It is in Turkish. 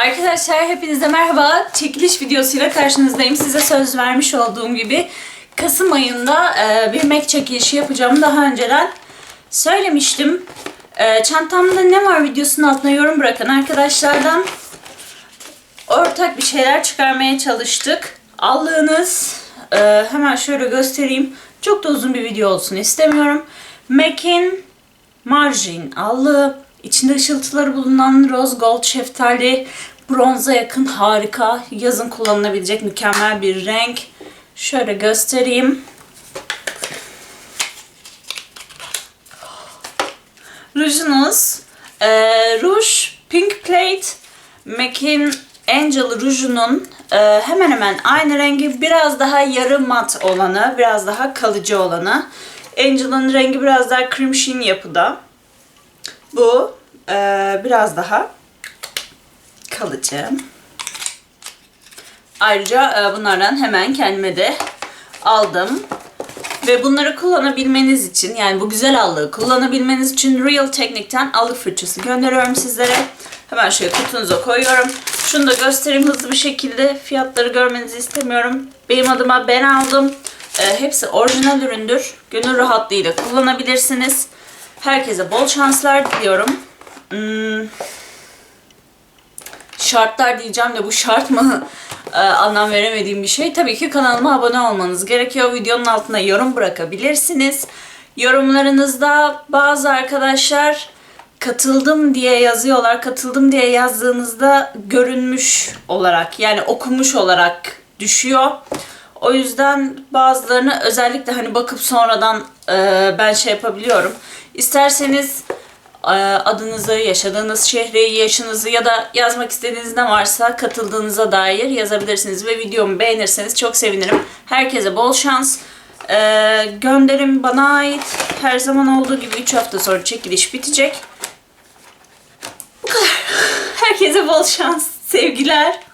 Arkadaşlar hepinize merhaba. Çekiliş videosuyla karşınızdayım. Size söz vermiş olduğum gibi Kasım ayında e, bir Mac çekilişi yapacağımı daha önceden söylemiştim. E, çantamda ne var videosunun altına yorum bırakan arkadaşlardan ortak bir şeyler çıkarmaya çalıştık. Allığınız e, hemen şöyle göstereyim. Çok da uzun bir video olsun istemiyorum. Mac'in marjin allığı. İçinde ışıltıları bulunan rose gold şeftali bronza yakın harika yazın kullanılabilecek mükemmel bir renk. Şöyle göstereyim. Rujunuz e, ruj pink plate MAC'in Angel rujunun e, hemen hemen aynı rengi biraz daha yarı mat olanı biraz daha kalıcı olanı Angel'ın rengi biraz daha cream sheen yapıda bu e, biraz daha kalıcı ayrıca e, bunlardan hemen kendime de aldım ve bunları kullanabilmeniz için yani bu güzel allığı kullanabilmeniz için Real Technique'ten allık fırçası gönderiyorum sizlere. Hemen şöyle kutunuza koyuyorum. Şunu da göstereyim hızlı bir şekilde. Fiyatları görmenizi istemiyorum. Benim adıma ben aldım. Ee, hepsi orijinal üründür. Gönül rahatlığıyla kullanabilirsiniz. Herkese bol şanslar diliyorum. Hmm, şartlar diyeceğim de bu şart mı Ee, anlam veremediğim bir şey. Tabii ki kanalıma abone olmanız gerekiyor. Videonun altına yorum bırakabilirsiniz. Yorumlarınızda bazı arkadaşlar katıldım diye yazıyorlar. Katıldım diye yazdığınızda görünmüş olarak yani okumuş olarak düşüyor. O yüzden bazılarını özellikle hani bakıp sonradan e, ben şey yapabiliyorum. İsterseniz e, adınızı, yaşadığınız şehri, yaşınızı ya da yazmak istediğiniz ne varsa katıldığınıza dair yazabilirsiniz ve videomu beğenirseniz çok sevinirim. Herkese bol şans. E, gönderim bana ait. Her zaman olduğu gibi 3 hafta sonra çekiliş bitecek. Bu kadar. Herkese bol şans. Sevgiler.